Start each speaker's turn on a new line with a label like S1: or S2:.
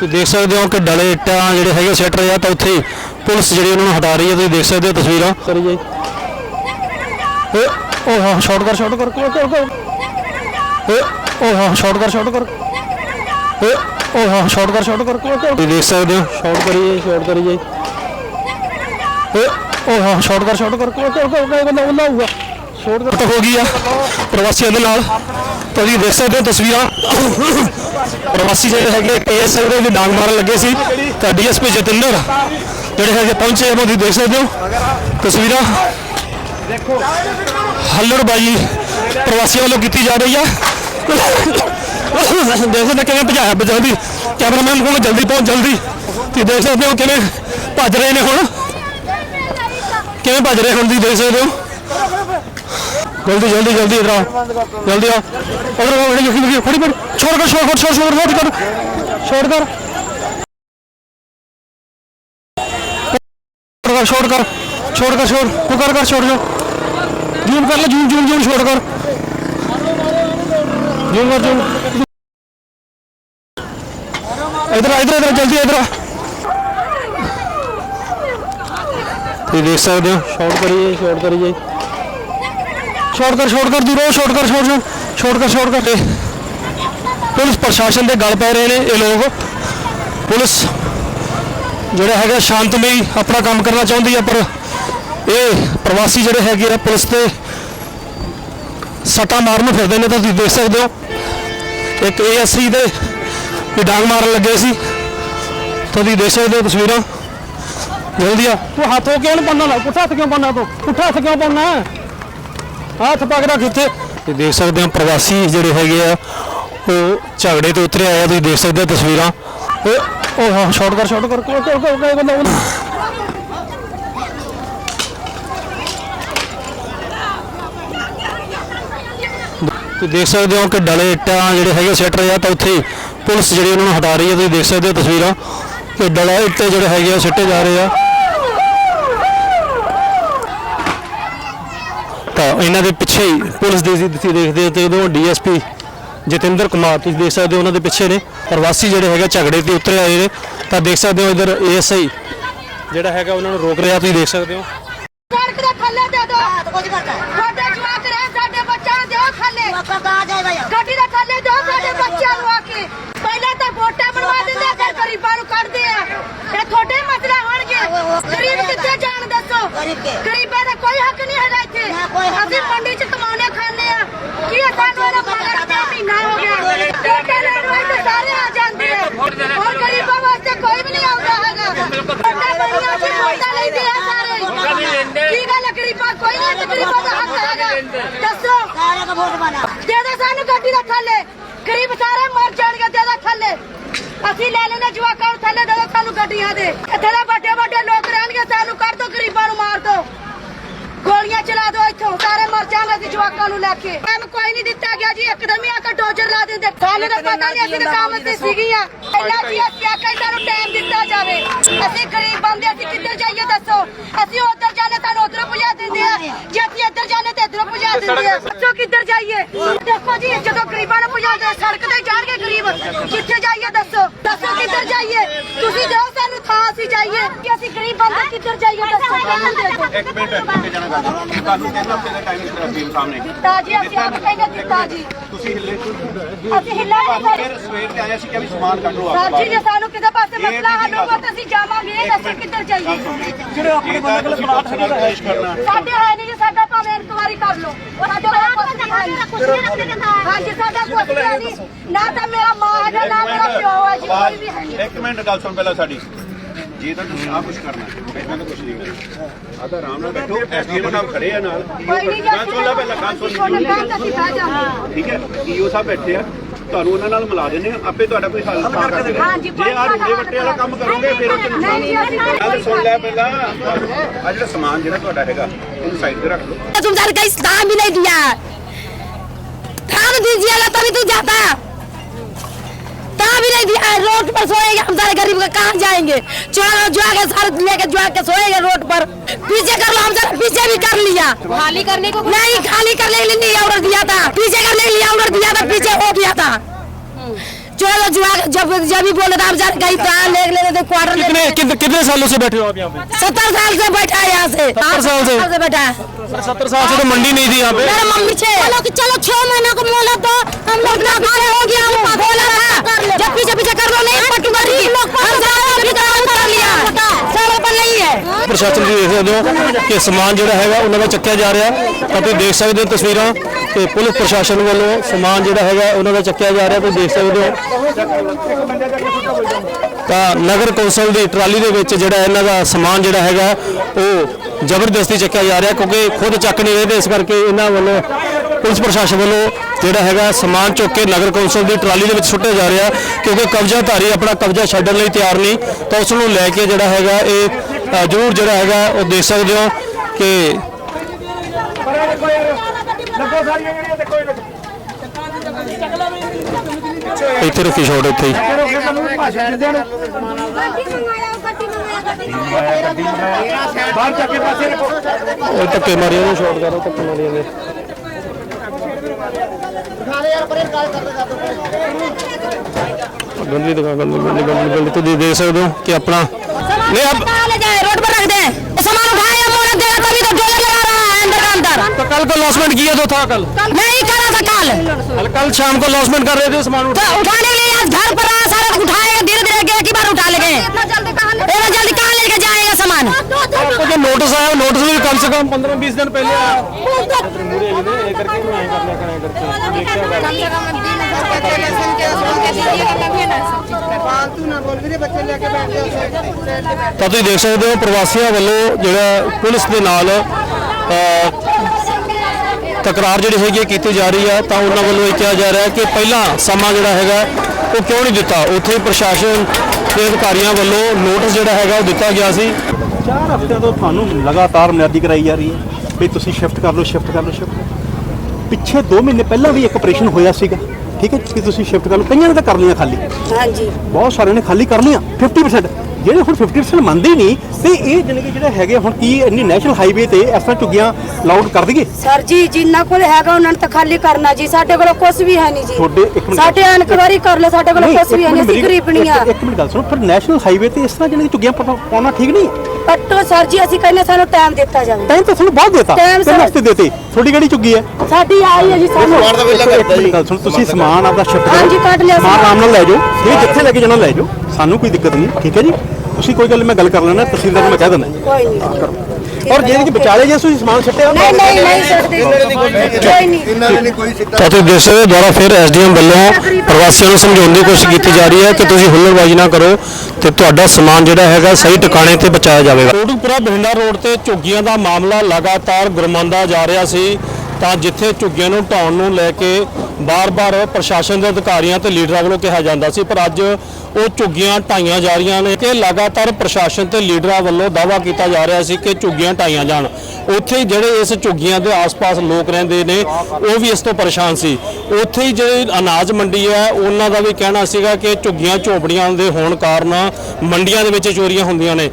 S1: ਤੁਸੀਂ ਦੇਖ ਸਕਦੇ ਹੋ ਕਿ ਡਲੇ ਇੱਟਾਂ ਜਿਹੜੇ ਹੈਗੇ ਸੈਟ ਰਹੇ ਆ ਤਾਂ ਉੱਥੇ ਪੁਲਿਸ ਜਿਹੜੀ ਉਹਨਾਂ ਨੂੰ ਹਟਾ ਰਹੀ ਹੈ ਤੁਸੀਂ ਦੇਖ ਸਕਦੇ ਹੋ ਤਸਵੀਰਾਂ ਕਰੀ ਜੀ ਉਹ ਹਾਂ ਸ਼ਾਟ ਕਰ ਸ਼ਾਟ ਕਰ ਉਹ ਹਾਂ ਸ਼ਾਟ ਕਰ ਸ਼ਾਟ ਕਰ ਉਹ ਹਾਂ ਸ਼ਾਟ ਕਰ ਸ਼ਾਟ ਕਰ ਤੁਸੀਂ ਦੇਖ ਸਕਦੇ ਹੋ ਸ਼ਾਟ ਕਰੀਏ ਸ਼ਾਟ ਕਰੀਏ ਉਹ ਹਾਂ ਸ਼ਾਟ ਕਰ ਸ਼ਾਟ ਕਰ ਕਰ ਕਰ ਬੰਦਾ ਬੰਦਾ ਹੋਊਗਾ ਸ਼ਾਟ ਹੋ ਗਈ ਆ ਪ੍ਰਵਾਸੀਆਂ ਦੇ ਨਾਲ। ਤੁਸੀਂ ਦੇਖ ਸਕਦੇ ਹੋ ਤਸਵੀਰਾਂ। ਪ੍ਰਵਾਸੀ ਜਿਹੜੇ ਹੈਗੇ ਏਐਸਆਈ ਦੇ ਵੀ ਡਾਂਗ ਮਾਰਨ ਲੱਗੇ ਸੀ। ਤਾਂ ਡੀਐਸਪੀ ਜਤਿੰਦਰ, ਜਿਹੜੇ ਹੈਗੇ, ਪਹੁੰਚੇ ਆ ਤੁਸੀਂ ਦੇਖ ਸਕਦੇ ਹੋ ਤਸਵੀਰਾਂ। ਹੱਲੜਬਾਜੀ ਪ੍ਰਵਾਸੀਆਂ ਵੱਲੋਂ ਕੀਤੀ ਜਾ ਰਹੀ ਆ। ਦੇਖ ਸਕਦੇ ਕਿਵੇਂ ਭਜਾਇਆ ਜਲਦੀ। ਕੈਮਰਾਮੈਨ ਕੋਲ ਜਲਦੀ ਪਹੁੰਚ, ਜਲਦੀ। ਤੁਸੀਂ ਦੇਖ ਸਕਦੇ ਹੋ ਕਿਵੇਂ ਭੱਜ ਰਹੇ ਨੇ ਹੁਣ। ਕਿਵੇਂ ਭੱਜ ਰਹੇ ਹੁਣ ਤੁਸੀਂ ਦੇਖ ਸਕਦੇ ਹੋ। ਜਲਦੀ ਜਲਦੀ ਜਲਦੀ ਇਧਰ ਆਓ ਜਲਦੀ ਆਓ ਉਧਰ ਆਓ ਜਿਹੜੀ ਜਿਹੜੀ ਜਿਹੜੀ ਫੜੀ ਫੜੀ ਛੋੜ ਕਰ ਛੋੜ ਕਰ ਛੋੜ ਛੋੜ ਛੋੜ ਕਰ ਛੋੜ ਕਰ ਛੋੜ ਕਰ ਛੋੜ ਕਰ ਛੋੜ ਕਰ ਛੋੜ ਤੂੰ ਕਰ ਕਰ ਛੋੜ ਛੋੜ ਜੂਮ ਕਰ ਲੈ ਜੂਮ ਜੂਮ ਜੂਮ ਛੋੜ ਕਰ ਜੂਮ ਕਰ ਜੂਮ ਇਧਰ ਇਧਰ ਇਧਰ ਜਲਦੀ ਇਧਰ ਆ ਤੁਸੀਂ ਦੇਖ ਸਕਦੇ ਹੋ ਕਰ ਸ਼ਾਟ ਕਰ ਦੂਰੋਂ ਸ਼ਾਟ ਕਰ ਸ਼ਾਟ ਸ਼ਾਟ ਸ਼ਾਟ ਕਰ ਸ਼ਾਟ ਕਰ ਪੁਲਿਸ ਪ੍ਰਸ਼ਾਸਨ ਦੇ ਗਲ ਪੈ ਰਹੇ ਨੇ ਇਹ ਲੋਕ। ਪੁਲਿਸ ਜਿਹੜਾ ਹੈਗਾ ਸ਼ਾਂਤਮਈ ਆਪਣਾ ਕੰਮ ਕਰਨਾ ਚਾਹੁੰਦੀ ਹੈ ਪਰ ਇਹ ਪ੍ਰਵਾਸੀ ਜਿਹੜੇ ਹੈਗੇ ਆ ਪੁਲਿਸ ਤੇ ਸੱਟਾਂ ਮਾਰਨ ਫਿਰਦੇ ਨੇ, ਤੁਸੀਂ ਦੇਖ ਸਕਦੇ ਹੋ। ਇੱਕ ਏਐਸਸੀ ਦੇ ਵੀ ਡਾਂਗ ਮਾਰਨ ਲੱਗੇ ਸੀ। ਤੁਸੀਂ ਦੇਖ ਸਕਦੇ ਹੋ ਤਸਵੀਰਾਂ। ਜਲਦੀ ਆ। ਤੂੰ ਹੱਥ ਹੋ ਕਿਉਂ ਨਹੀਂ ਪੰਨਾ ਲਾ ਪੁੱਠਾ ਹੱਥ ਕਿਉਂ ਪਾਉਣਾ ਤੂੰ? ਪੁੱਠਾ ਹੱਥ ਕਿਉਂ ਪੰਨਾ ਹੱਥ ਪਕੜ ਰੱਖ ਤੇ ਦੇਖ ਸਕਦੇ ਹੋ ਪ੍ਰਵਾਸੀ ਜਿਹੜੇ ਹੈਗੇ ਆ, ਉਹ ਝਗੜੇ ਤੇ ਉਤਰੇ ਆਏ ਆ। ਤੁਸੀਂ ਦੇਖ ਸਕਦੇ ਹੋ ਤਸਵੀਰਾਂ। ਉਹ ਉਹ ਹਾਂ ਸ਼ਾਟ ਕਰ ਸ਼ਾਟ ਕਰ ਕਰ ਕਰ ਕਰ ਕਰ, ਬੰਦਾ ਤੁਸੀਂ ਦੇਖ ਸਕਦੇ ਹੋ ਕਿ ਡਲੇ ਇੱਟਾਂ ਜਿਹੜੇ ਹੈਗੇ ਸਿੱਟ ਰਹੇ ਆ, ਤਾਂ ਉੱਥੇ ਪੁਲਿਸ ਜਿਹੜੀ ਉਹਨਾਂ ਨੂੰ ਹਟਾ ਰਹੀ ਹੈ ਤੁਸੀਂ ਦੇਖ ਸਕਦੇ ਹੋ ਤਸਵੀਰਾਂ ਕਿ ਡਲੇ ਇੱਟੇ ਜਿਹੜੇ ਹੈਗੇ ਆ, ਸਿੱਟੇ ਜਾ ਰਹੇ ਆ ਤਾਂ ਇਹਨਾਂ ਦੇ ਪਿੱਛੇ ਹੀ ਪੁਲਿਸ ਦੀ ਸੀ ਤੁਸੀਂ ਦੇਖਦੇ ਹੋ ਤੇ ਉਦੋਂ ਡੀਐਸਪੀ ਜਤਿੰਦਰ ਕੁਮਾਰ ਤੁਸੀਂ ਦੇਖ ਸਕਦੇ ਹੋ ਉਹਨਾਂ ਦੇ ਪਿੱਛੇ ਨੇ। ਪ੍ਰਵਾਸੀ ਜਿਹੜੇ ਹੈਗੇ ਝਗੜੇ ਤੇ ਉਤਰੇ ਆਏ ਨੇ। ਤਾਂ ਦੇਖ ਸਕਦੇ ਹੋ ਇਧਰ ਏਐਸਆਈ ਜਿਹੜਾ ਹੈਗਾ ਉਹਨਾਂ ਨੂੰ ਰੋਕ ਰਿਹਾ ਤੁਸੀਂ ਦੇਖ ਸਕਦੇ ਹੋ।
S2: ਸੜਕ ਦੇ ਥੱਲੇ ਦੇ ਦੋ। ਸਾਡੇ ਜਵਾਕ ਰਹੇ ਸਾਡੇ ਬੱਚਿਆਂ ਨੂੰ ਦਿਓ ਥੱਲੇ। ਗੱਡੀ ਦੇ ਥੱਲੇ ਦਿਓ ਸਾਡੇ ਬੱਚਿਆਂ ਨੂੰ ਆ ਕੇ ਪਹਿਲਾਂ ਤਾਂ ਵੋਟਾਂ ਬਣਵਾ ਦਿੰਦੇ ਆ, ਫਿਰ ਗਰੀਬਾਂ ਨੂੰ ਕੱਢਦੇ ਆ ਇਹ ਤੁਹਾਡੇ ਮਸਲੇ ਹੋਣਗੇ ਗਰੀਬ ਕਿੱਥੇ ਜਾਣ ਦੱਸੋ ਗਰੀਬਾਂ ਦਾ ਕੋਈ ਹੱਕ ਨਹੀਂ ਹੈਗਾ ਇੱਥੇ ਅਸੀਂ ਮੰਡੀ 'ਚ ਕਮਾਉਣੇ ਖਾਂਦੇ ਆ ਕੀ ਇਹ ਸਾਨੂੰ ਇਹਦਾ ਮਗਰ ਪਿਆ ਮਹੀਨਾ ਹੋ ਗਿਆ ਵੋਟਾਂ ਲੈਣ ਵਾਸਤੇ ਸਾਰੇ ਆ ਜਾਂਦੇ ਆ ਹੋਰ ਗਰੀਬਾਂ ਵਾਸਤੇ ਕੋਈ ਵੀ ਨਹੀਂ ਆਉਂਦਾ ਹੈਗਾ ਵੋਟਾਂ ਬਣੀਆਂ ਸੀ ਲੈਂਦੇ ਆ ਸਾਰੇ ਕੀ ਗੱਲ ਗਰੀਬਾਂ ਕੋਈ ਨਹੀਂ ਗਰੀਬਾਂ ਦਾ ਹੱਕ ਹੈਗਾ ਦੱਸੋ ਦੇ ਦੇ ਸਾਨੂੰ ਗੱਡੀ ਦਾ ਥੱਲੇ ਗਰੀਬ ਸਾਰੇ ਮਰ ਜਾਣਗੇ ਦੇ ਦੇ ਥੱਲੇ ਅਸੀਂ ਲੈ ਲੈਣੇ ਜਵਾਕਾਂ ਨੂੰ ਥੱਲੇ ਦੇ ਦੋ ਸਾਨੂੰ ਗੱਡੀਆਂ ਦੇ ਇੱਥੇ ਦੇ ਵੱਡੇ ਵੱਡੇ ਲੋਕ ਰਹਿਣਗੇ ਸਾਨੂੰ ਕੱਢ ਦੋ ਗਰੀਬਾਂ ਨੂੰ ਮਾਰ ਦੋ ਗੋਲੀਆਂ ਚਲਾ ਦਿਓ ਇੱਥੋਂ। ਸਾਰੇ ਮਰ ਜਾਣਗੇ ਅਸੀਂ ਜਵਾਕਾਂ ਨੂੰ ਲੈ ਕੇ। ਟਾਈਮ ਕੋਈ ਨਹੀਂ ਦਿੱਤਾ ਗਿਆ ਜੀ। ਇੱਕਦਮ ਹੀ ਆ ਕੇ ਡੋਜ਼ਰ ਲਾ ਦਿੰਦੇ। ਸਾਨੂੰ ਤਾਂ ਪਤਾ ਨਹੀਂ ਅਸੀਂ ਕੰਮ ਤੇ ਸੀਗੀਆਂ। ਪਹਿਲਾਂ ਜੀ ਅਸੀਂ ਆਖਿਆ ਸੀ ਸਾਨੂੰ ਟਾਈਮ ਦਿੱਤਾ ਜਾਵੇ। ਅਸੀਂ ਗਰੀਬ ਬੰਦੇ ਅਸੀਂ ਕਿੱਧਰ ਜਾਈਏ ਦੱਸੋ? ਅਸੀਂ ਉੱਧਰ ਜਾਣੇ ਸਾਨੂੰ ਉੱਧਰ ਪੁਜਾ ਦਿੰਦੇ ਆ। ਜੇ ਅਸੀਂ ਇੱਧਰ ਜਾਣੇ ਤੇ ਇੱਧਰ ਪੁਜਾ ਦਿੰਦੇ ਆ। ਦੱਸੋ ਕਿੱਧਰ ਜਾਈਏ? ਦੇਖੋ ਜੀ ਜਦੋਂ ਗਰੀਬਾਂ ਨੂੰ ਪੁਜਾਉਂਦੇ ਆ, ਸੜਕ ਤੇ ਜਾਣਗੇ ਗਰੀਬ। ਕਿੱਥੇ ਜਾਈਏ ਦੱਸੋ? ਦੱਸੋ ਕਿੱਧਰ ਜਾਈਏ? ਤੁਸੀਂ ਦਿਓ ਸਾਨੂੰ ਥਾਂ ਅਸੀਂ ਜਾਈਏ। ਕਿੱਧਰ ਜਾਈਏ? ਦੱਸੋ ਸਾਨੂੰ। ਦੇ ਦਿਓ
S3: ਇੱਕ ਮਿੰਟ ਅੱਗੇ ਜਾਣਾ? ਗੱਲ ਤੁਹਾਨੂੰ ਕਿੰਨਾ ਕਿੰਨਾ ਟਾਈਮ ਦਿੱਤਾ ਟੀਮ ਸਾਹਮਣੇ?
S2: ਦਿੱਤਾ ਜੀ ਅਸੀਂ ਆਪ ਕਹਿੰਦੇ ਦਿੱਤਾ ਜੀ।
S3: ਤੁਸੀਂ ਹਿੱਲੇ
S2: ਅਸੀਂ ਹਿੱਲਾ ਨਹੀਂ
S3: ਤੁਹਾਨੂੰ
S2: ਸਰ
S3: ਫਿਰ ਸਵੇਰ ਤੇ ਆਇਆ ਸੀ ਕਿ ਵੀ ਸਮਾਨ ਕੱਢੋ ਆ
S2: ਸਰ ਜੀ ਜੇ ਸਾਨੂੰ ਕਿਤੇ ਪਾਸੇ ਮਸਲਾ ਹੱਲ ਹੋਊਗਾ ਤਾਂ ਅਸੀਂ ਜਾਵਾਂਗੇ ਇਹ ਦੱਸੋ ਕਿੱਧਰ ਜਾਈਏ?
S3: ਜਿਹੜੇ ਆਪਣੇ ਬੰਦੇ ਕੋਲ ਪਲਾਟ ਪੇਸ਼ ਕਰਨਾ।
S2: ਸਾਡੇ ਹੈ ਨਹੀਂ ਜੀ ਸਾਡਾ ਭਾਵੇਂ ਇਨਕੁਆਰੀ ਕਰ ਲਓ। ਸਾਡੇ ਕੋਲ ਕੁਛ ਨਹੀਂ ਹੈ ਹਾਂਜੀ ਸਾਡਾ ਹੈ ਨਹੀਂ ਨਾ ਤਾਂ ਮੇਰਾ ਮਾਂ ਹੈਗਾ ਨਾ ਮੇਰਾ ਪਿਓ ਹੈ ਜੀ ਕੋਈ ਵੀ ਹੈ ਨਹੀਂ।
S3: ਇੱਕ ਮਿੰਟ ਗੱਲ ਸੁਣ ਪਹਿਲਾਂ ਸਾਡੀ। ਜੇ ਤਾਂ ਤੁਸੀਂ ਆ ਕੁਝ ਕਰਨਾ ਇਦਾਂ ਤਾਂ ਕੁਝ ਨਹੀਂ ਕਰਨਾ ਆ ਤਾਂ ਆਰਾਮ ਨਾਲ ਬੈਠੋ ਐਸਡੀਐਮ ਨਾਲ ਖੜੇ ਆ ਨਾਲ
S2: ਕੋਈ ਨਹੀਂ
S3: ਗੱਲ ਸੁਣ ਲੈ ਪਹਿਲਾਂ ਗੱਲ
S2: ਜੀ
S3: ਸੁਣ
S2: ਤੁਹਾਡੇ ਕੰਮ ਤਾਂ ਅਸੀਂ ਬਹਿ ਜਾਵਾਂਗੇ
S3: ਠੀਕ ਹੈ ਈਓ ਸਾਹਿਬ ਬੈਠੇ ਆ ਤੁਹਾਨੂੰ ਉਹਨਾਂ ਨਾਲ ਮਿਲਾ ਦਿੰਦੇ ਆ ਆਪੇ ਤੁਹਾਡਾ ਕੋਈ ਹੱਲ ਪਾ ਕਰਦੇ
S2: ਹਾਂਜੀ, ਕੋਈ
S3: ਜੇ ਆ ਰੁੱਡੇ ਵੱਟੇ ਵਾਲਾ ਕੰਮ ਕਰੋਗੇ ਫਿਰ ਉਹ ਚ ਨੁਕਸਾਨ
S2: ਨਹੀਂ ਜੀ ਅਸੀਂ
S3: ਗੱਲ ਸੁਣ ਲੈ ਪਹਿਲਾਂ ਆ ਜਿਹੜਾ ਸਮਾਨ ਜਿਹੜਾ ਤੁਹਾਡਾ ਹੈਗਾ ਉਹਨੂੰ ਸਾਈਡ ਤੇ ਰੱਖ ਲਓ
S4: तुमसे कहीं दाम भी नहीं दिया दाम दीजिएगा तभी तू जाता दाम भी नहीं दिया रोड पर सोएगा हम सारे गरीब का कहाँ जाएँगे? चुरा जुआ के सारे लेके जुआ के सोएँगे रोड पर। पीछे कर लो हम सारे पीछे भी कर लिया। खाली करने को नहीं खाली करने के लिए नहीं ऑर्डर दिया था। पीछे करने के लिए ऑर्डर दिया था पीछे हो गया था। चलो जुआ जब जब भी बोले था हम कहीं कहाँ ले लेते थे क्वार्टर ले
S1: कितने कितने सालों से बैठे हो आप यहाँ पे?
S4: सत्तर साल से बैठा है यहाँ से।
S1: सत्तर साल से?
S4: से बैठा है।
S1: सत्तर साल से तो मंडी नहीं थी यहाँ पे
S4: मेरा मम्मी छे चलो कि चलो छह महीना को मोला तो हम लोग ना खाने हो गया हम बोला था जब पीछे पीछे कर लो नहीं पटुआ हम सारा अभी काम कर लिया सर अपन नहीं है
S1: ਪ੍ਰਸ਼ਾਸਨ ਜੀ ਦੇਖ ਸਕਦੇ ਹੋ ਕਿ ਸਮਾਨ ਜਿਹੜਾ ਹੈਗਾ ਉਹਨਾਂ ਦਾ ਚੱਕਿਆ ਜਾ ਰਿਹਾ ਤਾਂ ਤੁਸੀਂ ਦੇਖ ਸਕਦੇ ਹੋ ਤਸਵੀਰਾਂ ਤੇ ਪੁਲਿਸ ਪ੍ਰਸ਼ਾਸਨ ਵੱਲੋਂ ਸਮਾਨ ਜਿਹੜਾ ਹੈਗਾ ਉਹਨਾਂ ਦਾ ਚੱਕਿਆ ਜਾ ਰਿਹਾ, ਤੁਸੀਂ ਦੇਖ ਸਕਦੇ ਹੋ। ਤਾਂ ਨਗਰ ਕੌਂਸਲ ਦੀ ਟਰਾਲੀ ਦੇ ਵਿੱਚ ਜਿਹੜਾ ਇਹਨਾਂ ਦਾ ਸਮਾਨ ਜਿਹੜਾ ਹੈਗਾ, ਉਹ ਜ਼ਬਰਦਸਤੀ ਚੱਕਿਆ ਜਾ ਰਿਹਾ ਕਿਉਂਕਿ ਖੁਦ ਚੱਕ ਨਹੀਂ ਰਹੇ ਤੇ ਇਸ ਕਰਕੇ ਇਹਨਾਂ ਵੱਲੋਂ ਪੁਲਿਸ ਪ੍ਰਸ਼ਾਸਨ ਵੱਲੋਂ ਜਿਹੜਾ ਹੈਗਾ ਸਮਾਨ ਚੁੱਕ ਕੇ ਨਗਰ ਕੌਂਸਲ ਦੀ ਟਰਾਲੀ ਦੇ ਵਿੱਚ ਸੁੱਟਿਆ ਜਾ ਰਿਹਾ ਕਿਉਂਕਿ ਕਬਜ਼ਾਧਾਰੀ ਆਪਣਾ ਕਬਜ਼ਾ ਛੱਡਣ ਲਈ ਤਿਆਰ ਨਹੀਂ, ਤਾਂ ਉਸ ਨੂੰ ਲੈ ਕੇ ਜਿਹੜਾ ਹੈਗਾ ਇਹ ਜ਼ਰੂਰ ਜਿਹੜਾ ਹੈਗਾ ਉਹ ਦੇਖ ਸਕਦੇ ਹੋ ਕਿ ਇੱਥੇ ਰੱਖੀ ਛੋੜ ਇੱਥੇ ਹੀ ਉਹ ਧੱਕੇ ਮਾਰੀ ਉਹਨੂੰ ਸ਼ਾਟ ਕਰੋ ਧੱਕੇ ਮਾਰੀ ਉਹਨੇ ਗੰਦੀ ਦੁਕਾਨ ਗੰਦੀ ਗੰਦੀ ਗੰਦੀ ਗੰਦੀ ਤੁਸੀਂ ਦੇਖ ਸਕਦੇ ਹੋ ਕਿ ਆਪਣਾ नहीं अब
S4: कहाँ ले जाए रोड पर रख दे है अंदर का अंदर
S1: तो कल को लॉसमेंट किया तो था कल
S4: नहीं करा था कल
S1: कल कल शाम को लॉसमेंट कर रहे थे सामान
S4: तो
S1: उठा
S4: उठाने के लिए आज घर पर आया सारा उठाएगा धीरे धीरे एक ही बार उठा लेंगे इतना जल्दी कहाँ लेके जाएगा सामान
S1: आपको जो नोटिस आया वो नोटिस भी कम से कम पंद्रह बीस दिन पहले आया ਤਾਂ ਤੁਸੀਂ ਦੇਖ ਸਕਦੇ ਹੋ ਪ੍ਰਵਾਸੀਆਂ ਵੱਲੋਂ ਜਿਹੜਾ ਪੁਲਿਸ ਦੇ ਨਾਲ ਅ, ਤਕਰਾਰ ਜਿਹੜੀ ਹੈਗੀ ਹੈ ਕੀਤੀ ਜਾ ਰਹੀ ਹੈ ਤਾਂ ਉਹਨਾਂ ਵੱਲੋਂ ਇਹ ਕਿਹਾ ਜਾ ਰਿਹਾ ਹੈ ਕਿ ਪਹਿਲਾਂ ਸਮਾਂ ਜਿਹੜਾ ਹੈਗਾ ਉਹ ਕਿਉਂ ਨਹੀਂ ਦਿੱਤਾ? ਉੱਥੇ ਪ੍ਰਸ਼ਾਸਨ ਦੇ ਅਧਿਕਾਰੀਆਂ ਵੱਲੋਂ ਨੋਟਿਸ ਜਿਹੜਾ ਹੈਗਾ ਉਹ ਦਿੱਤਾ ਗਿਆ ਸੀ।
S5: ਚਾਰ ਹਫ਼ਤਿਆਂ ਤੋਂ ਤੁਹਾਨੂੰ ਲਗਾਤਾਰ ਮਿਆਦੀ ਕਰਾਈ ਜਾ ਰਹੀ ਹੈ ਵੀ ਤੁਸੀਂ ਸ਼ਿਫਟ ਕਰ ਲਓ ਸ਼ਿਫਟ ਕਰ ਲਓ ਸ਼ਿਫਟ ਪਿੱਛੇ 2 ਮਹੀਨੇ ਪਹਿਲਾਂ ਵੀ ਇੱਕ ਆਪਰੇਸ਼ਨ ਹੋਇਆ ਸੀਗਾ ਠੀਕ ਹੈ ਕਿ ਤੁਸੀਂ ਸ਼ਿਫਟ ਕਰ ਲਓ। ਕਈਆਂ ਨੇ ਤਾਂ ਕਰ ਲਈਆਂ ਖਾਲੀ।
S4: ਹਾਂਜੀ।
S5: ਬਹੁਤ ਸਾਰਿਆਂ ਨੇ ਖਾਲੀ ਕਰ ਲਈਆਂ 50% ਜਿਹੜੇ ਹੁਣ 50% ਮੰਨਦੇ ਨਹੀਂ ਤੇ ਇਹ ਜਾਣੀ ਕਿ ਜਿਹੜੇ ਹੈਗੇ ਹੁਣ ਕੀ ਇੰਨੀ ਨੈਸ਼ਨਲ ਹਾਈਵੇ ਤੇ ਇਸ ਤਰ੍ਹਾਂ ਝੁੱਗੀਆਂ ਲਾਊਡ ਕਰ ਦਈਏ?
S6: ਸਰ ਜੀ ਜਿੰਨਾ ਕੋਲ ਹੈਗਾ ਉਹਨਾਂ ਨੇ ਤਾਂ ਖਾਲੀ ਕਰਨਾ ਜੀ ਸਾਡੇ ਕੋਲ ਕੁਝ ਵੀ ਹੈ ਨਹੀਂ ਜੀ।
S5: ਤੁਹਾਡੇ ਇੱਕ ਮਿੰਟ
S6: ਸਾਡੇ ਇਨਕੁਆਰੀ ਕਰ ਲਓ ਸਾਡੇ ਕੋਲ ਕੁਝ ਵੀ ਹੈ ਨਹੀਂ ਅਸੀਂ
S5: ਮੇਰੀ-
S6: ਗਰੀਬਣੀਆਂ
S5: ਇੱਕ- ਇੱਕ ਮਿੰਟ ਗੱਲ ਸੁਣੋ ਫਿਰ ਨੈਸ਼ਨਲ ਹਾਈਵੇ ਤੇ ਇਸ ਤਰ੍ਹਾਂ ਜਾਣੀ ਕਿ ਝੁੱਗੀਆਂ ਪਾਉਣਾ ਠੀਕ ਨਹੀਂ?
S6: ਪੱਟੋ ਸਰ ਜੀ ਅਸੀਂ ਕਹਿੰਦੇ ਸਾਨੂੰ ਟਾਈਮ ਦਿੱਤਾ ਜਾਵੇ।
S5: ਟਾਈਮ ਤਾਂ ਤੁਹਾਨੂੰ ਬਹੁਤ ਦੇਤਾ।
S6: Time
S5: ਤਿੰਨ
S6: sir।
S5: ਹਫ਼ਤੇ ਦੇਤੇ? ਤੁਹਾਡੀ ਕਿਹੜੀ ਝੁੱਗੀ ਹੈ?
S6: ਸਾਡੀ ਆਈ ਹੈ ਜੀ ਸਾਨੂੰ।
S5: ਇੱਕ ਮਿੰਟ ਗੱਲ ਸੁਣੋ ਤੁਸੀਂ ਸਮਾਨ ਆਪਦਾ ਸ਼ਿਫਟ ਕਰੋ
S6: ਹਾਂਜੀ, ਕੱਢ ਲਿਆ
S5: ਸਮਾਨ
S6: ਸਮਾਨ।
S5: ਆਰਾਮ ਨਾਲ ਲੈ ਜਾਓ। ਇਹ ਜਿੱਥੇ ਲੈ ਕੇ ਜਾਣਾ ਲੈ ਜਾਓ। ਸਾਨੂੰ ਕੋਈ ਦਿੱਕਤ ਨਹੀਂ ਠੀਕ ਹੈ ਜੀ? ਤੁਸੀਂ ਕੋਈ ਗੱਲ ਨੀ, ਮੈਂ ਗੱਲ ਕਰ ਲੈਣਾ ਤਹਿਸੀਲਦਾਰ ਨੂੰ ਮੈਂ ਕਹਿ ਦਿੰਦਾ।
S6: ਕੋਈ ਨਹੀਂ
S5: ਔਰ ਜਿਹਦੇ ਕਿ ਵਿਚਾਲੇ ਜੇ ਤੁਸੀਂ ਸਮਾਨ ਛੱਟਿਆ
S6: ਨਹੀਂ ਨਹੀਂ ਨਹੀਂ ਸਕਦੇ ਕੋਈ ਨਹੀਂ
S1: ਤਾਂ ਸਕਦੇ ਹੋ ਦੁਬਾਰਾ ਫਿਰ ਐਸਡੀਐਮ ਵੱਲੋਂ ਪ੍ਰਵਾਸੀਆਂ ਨੂੰ ਸਮਝਾਉਣ ਦੀ ਕੋਸ਼ਿਸ਼ ਕੀਤੀ ਜਾ ਰਹੀ ਹੈ ਕਿ ਤੁਸੀਂ ਹੁੱਲੜਬਾਜ਼ੀ ਨਾ ਕਰੋ ਤੇ ਤੁਹਾਡਾ ਸਮਾਨ ਜਿਹੜਾ ਹੈਗਾ ਸਹੀ ਟਿਕਾਣੇ ਤੇ ਪਹੁੰਚਾਇਆ ਜਾਵੇਗਾ। ਕੋਟਕਪੁਰਾ ਬਠਿੰਡਾ ਰੋਡ ਤੇ ਝੁੱਗੀਆਂ ਦਾ ਮਾਮਲਾ ਲਗਾਤਾਰ ਗੁਰਮੰਦਾ ਜਾ ਰਿਹਾ ਸੀ। ਤਾਂ ਜਿੱਥੇ ਝੁੱਗੀਆਂ ਨੂੰ ਢਾਉਣ ਨੂੰ ਲੈ ਕੇ ਬਾਰ-ਬਾਰ ਪ੍ਰਸ਼ਾਸਨ ਦੇ ਅਧਿਕਾਰੀਆਂ ਤੇ ਲੀਡਰਾਂ ਵੱਲੋਂ ਕਿਹਾ ਜਾਂਦਾ ਸੀ, ਪਰ ਅੱਜ ਉਹ ਝੁੱਗੀਆਂ ਢਾਈਆਂ ਜਾ ਰਹੀਆਂ ਨੇ ਕਿ ਲਗਾਤਾਰ ਪ੍ਰਸ਼ਾਸਨ ਤੇ ਲੀਡਰਾਂ ਵੱਲੋਂ ਦਾਅਵਾ ਕੀਤਾ ਜਾ ਰਿਹਾ ਸੀ ਕਿ ਝੁੱਗੀਆਂ ਢਾਈਆਂ ਜਾਣ। ਉੱਥੇ ਜਿਹੜੇ ਇਸ ਝੁੱਗੀਆਂ ਦੇ ਆਸ-ਪਾਸ ਲੋਕ ਰਹਿੰਦੇ ਨੇ, ਉਹ ਵੀ ਇਸ ਤੋਂ ਪਰੇਸ਼ਾਨ ਸੀ। ਉੱਥੇ ਹੀ ਜਿਹੜੀ ਅਨਾਜ ਮੰਡੀ ਹੈ, ਉਹਨਾਂ ਦਾ ਵੀ ਕਹਿਣਾ ਸੀਗਾ ਕਿ ਝੁੱਗੀਆਂ ਝੋਪੜੀਆਂ ਦੇ ਹੋਣ ਕਾਰਨ ਮੰਡੀਆਂ ਦੇ ਵਿੱਚ ਚੋਰੀਆਂ ਹੁੰਦੀਆਂ ਨੇ।